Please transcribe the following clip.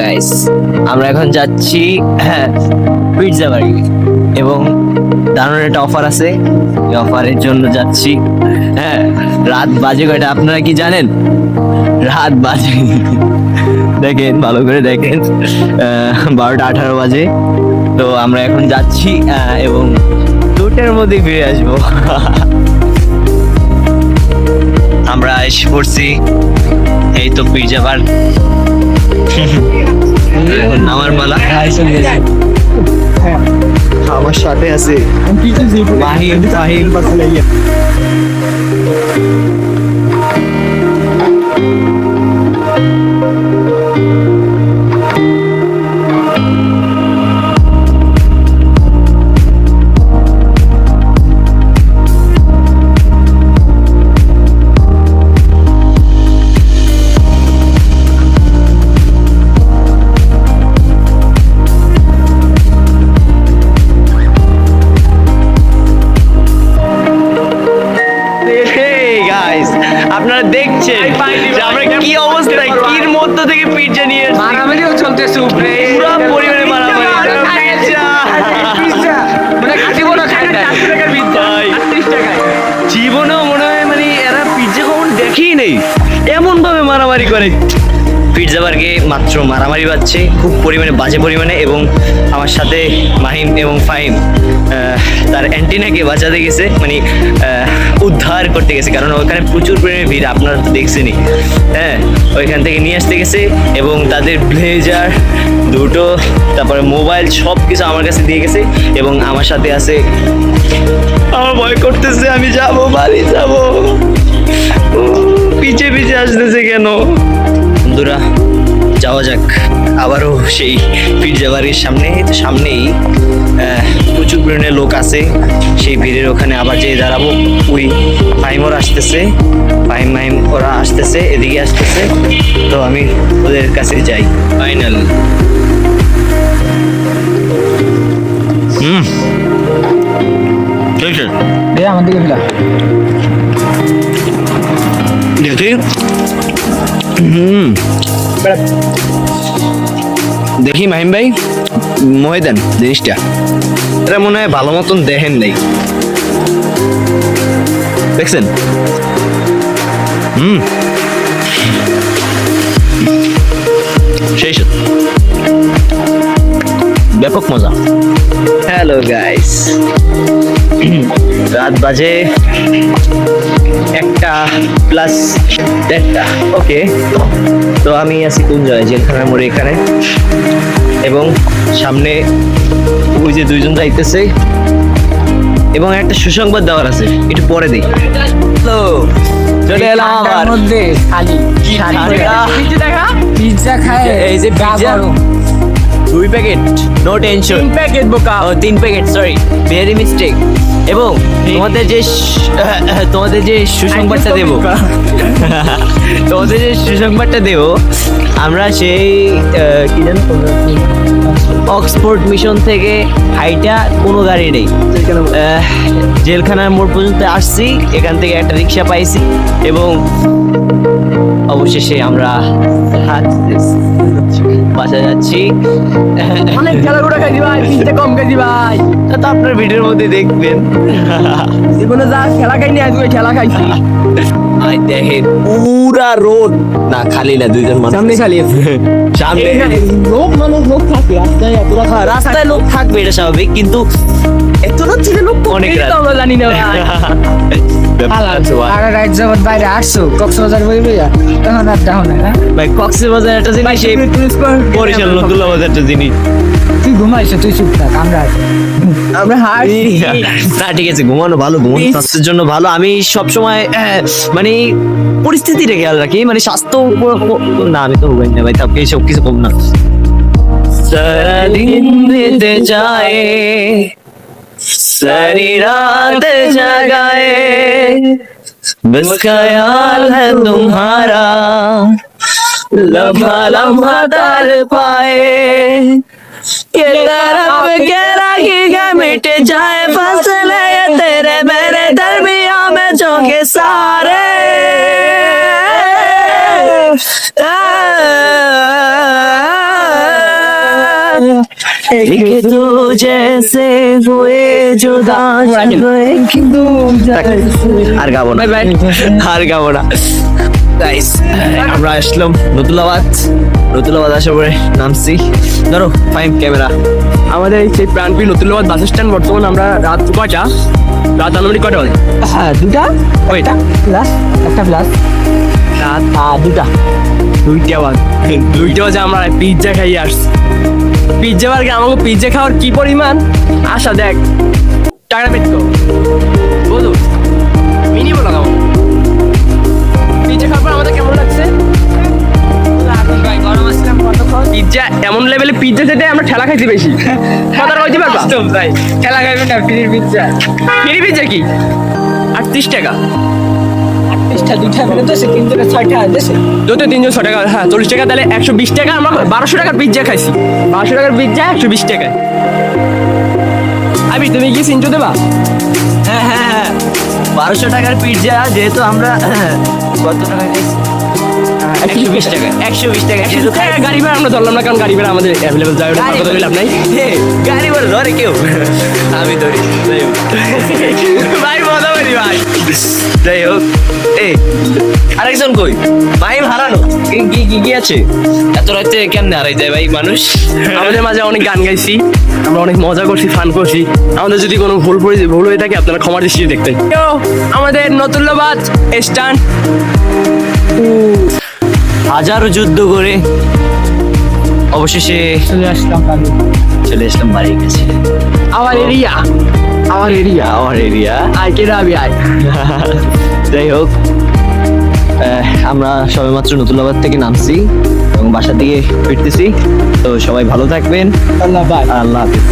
Guys আমরা এখন যাচ্ছি হ্যাঁ পিৎজা বাড়ি। এবং দারুণ একটা অফার আছে। এই অফারের জন্য যাচ্ছি হ্যাঁ রাত বাজে কয়টা? আপনারা কি জানেন? রাত বাজে। দেখেন, ভালো করে দেখেন বারোটা আঠারো বাজে। তো আমরা এখন যাচ্ছি এবং দুটার মধ্যে ফিরে আসব। আমরা এসে পড়ছি, এই তো পিৎজা বার আমার পালা আমার সাথে আছে। মাহিম ফাহিম আপনারা দেখছেন যে আমরা কি অবস্থায় কির মধ্য থেকে পিজ্জা নিয়ে এসেছি? মারামারিও চলতেছে উপরে। পুরো পরিমাণে মারামারি। মানে জীবনও খায় না ভাই, জীবনেও মনে হয় মানে এরা পিজ্জা কখন দেখেই নেই। এমন ভাবে মারামারি করে। পিৎজা বার্গে মাত্র মারামারি বাজছে, খুব পরিমাণে, বাজে পরিমাণে এবং আমার সাথে মাহিম এবং ফাহিম তার অ্যান্টিনাকে বাঁচাতে গেছে মানে উদ্ধার করতে গেছে, কারণ ওখানে প্রচুর পরিমাণে ভিড়, আপনারা তো দেখছেনই। হ্যাঁ ওইখান থেকে নিয়ে আসতে গেছে এবং তাদের ব্লেজার দুটো, তারপরে মোবাইল সব কিছু আমার কাছে দিয়ে গেছে এবং আমার সাথে আছে, আমার ভয় করতেছে, আমি যাব, বাড়ি যাব। পিছিয়ে পিছে আসতেছে কেন? বন্ধুরা, যাওয়া যাক। আবারও সেই পিৎজা বাড়ির সামনে, সামনেই প্রচুর পরিমাণে লোক আছে। সেই ভিড়ের ওখানে আবার যেয়ে দাঁড়াবো। ওই ফাইম ওরা আসতেছে। ফাইম মাইম ওরা আসতেছে, এদিকে আসতেছে। তো আমি ওদের কাছে যাই। ফাইনাল দেখি মাহিম ভাই মহে দেন জিনিসটা। এটা মনে হয় ভালো মতন দেখেন নেই। দেখছেন? হুম। সাথে। ব্যাপক মজা। হ্যালো গাইস রাত বাজে একটা প্লাস দেড়টা। ওকে তো আমি আছি কোন জায়গায়? জেলখানার মোড়ে এখানে। এবং সামনে ওই যে দুইজন যাইতেছে। এবং একটা সুসংবাদ দেওয়ার আছে একটু পরে দিই হ্যালো চলে এলাম মধ্যে খালি। পিৎজা খায় এই যে পিৎজা। দুই প্যাকেট নো টেনশন তিন প্যাকেট বোকা ও তিন প্যাকেট সরি ভেরি মিস্টেক এবং তোমাদের যে তোমাদের যে সুসংবাদটা দেব তোমাদের যে সুসংবাদটা দেব আমরা সেই কি জানো অক্সফোর্ড মিশন থেকে হাইটা কোনো গাড়ি নেই। জেলখানার মোড় পর্যন্ত আসছি এখান থেকে একটা রিক্সা পাইছি এবং অবশেষে আমরা বাসা যাচ্ছি। অনেক খেলা গুড়া খাই ভাই কম খাই ভাই। তা তো আপনার ভিডিওর মধ্যে দেখবেন। জীবনে যা খেলা খাইনি আজ খেলা খাইছি। আই দেখেন পুরা রোড না খালি না দুইজন মানুষ। সামনে খালি সামনে লোক মানুষ লোক থাকে রাস্তায় এত রাস্তা রাস্তায় লোক থাকবে এটা স্বাভাবিক কিন্তু এত রাত ছিল লোক অনেক। আমরা জানি না স্বাস্থ্যের জন্য ভালো। আমি সবসময় মানে পরিস্থিতি খেয়াল রাখি মানে স্বাস্থ্য না আমি তো হবেন না ভাই তাকে সব কিছু কম না। সারাদিন যায় सारी रात जगाए। बस ख्याल है तुम्हारा। लम्हा लम्हा तर पाए। ये तरफ़ के लगेगा मिट जाए फ़सल तेरे मेरे दरमिया में जो के सारे। लिखे तो जैसे हुए जुदा কিন্তু আর গাবো না বাই আর গাবো না গাইস আমরা আসলাম নতুলাবাদ নতুলাবাদ আসার পরে নামছি ধরো ফাইন ক্যামেরা আমাদের এই সেই প্রাণপ্রিয় নতুনবাদ বাস স্ট্যান্ড বর্তমান আমরা রাত কয়টা রাত আনুমানিক কয়টা বাজে হ্যাঁ দুটা কয়টা প্লাস একটা প্লাস রাত হ্যাঁ দুটা দুইটা বাজে দুইটা বাজে আমরা পিৎজা খাইয়ে আসছি। পিৎজা বার্গে আমাকে পিৎজা খাওয়ার কি পরিমাণ? আশা দেখ। টাকা পেট তো বলো মিনি বলো খাও পিৎজা খাওয়ার পর আমাদের কেমন লাগছে? পিৎজা এমন লেভেলে পিৎজা খেতে আমরা ঠেলা খাইছি বেশি। কথা কইতে পারবা? ভাই। খেলা খাইবেন না ফ্রির পিজ্জা। ফ্রি পিৎজা কি? আটত্রিশ টাকা। পিসটা দুইটা করে দেশে তিনজনে ছয়টা দেশে। যত তিনজন ছ টাকা। হ্যাঁ চল্লিশ টাকা তাহলে একশো বিশ টাকা আমরা বারোশো টাকার পিৎজা খাইছি। বারোশো টাকার পিজ্জা একশো বিশ টাকায়। আবি তুমি কি সিনচো দেবা? হ্যাঁ হ্যাঁ হ্যাঁ। বারোশো টাকার পিৎজা যেহেতু আমরা হ্যাঁ, কত টাকা খাইছি? একশো বিশ টাকা একশো বিশ টাকা। যেহেতু খাই- হ্যাঁ, গাড়ি ভাড়া আমরা ধরলাম না কারণ গাড়ি ভাড়া আমাদের অ্যাভেলেবল কথা নাই। গাড়ি ধরে কেউ। আমি ধরি। ভাই মজা করি ভাই। যাই হোক এই আরেকজন কই? ভাই হারানো। কি কি কি আছে? এত রাতে কেমনে হারাই যায় ভাই মানুষ? আমাদের মাঝে অনেক গান গাইছি আমরা অনেক মজা করছি ফান করছি। আমাদের যদি কোনো ভুল ভুল হয়ে থাকে আপনারা ক্ষমার দৃষ্টিতে দেখতেন। তো আমাদের নতুল্লাবাদ স্ট্যান্ড হাজারো যুদ্ধ করে অবশেষে চলে আসলাম চলে আসলাম বাড়ির কাছে আমার এরিয়া। আমার এরিয়া আমার এরিয়া। আয় কে রাবি আয়। যাই হোক আমরা সবেমাত্র নতুলাবাদ থেকে নামছি এবং বাসা দিকে ফিরতেছি। তো সবাই ভালো থাকবেন। আল্লাহ বাই আল্লাহ হাফিজ।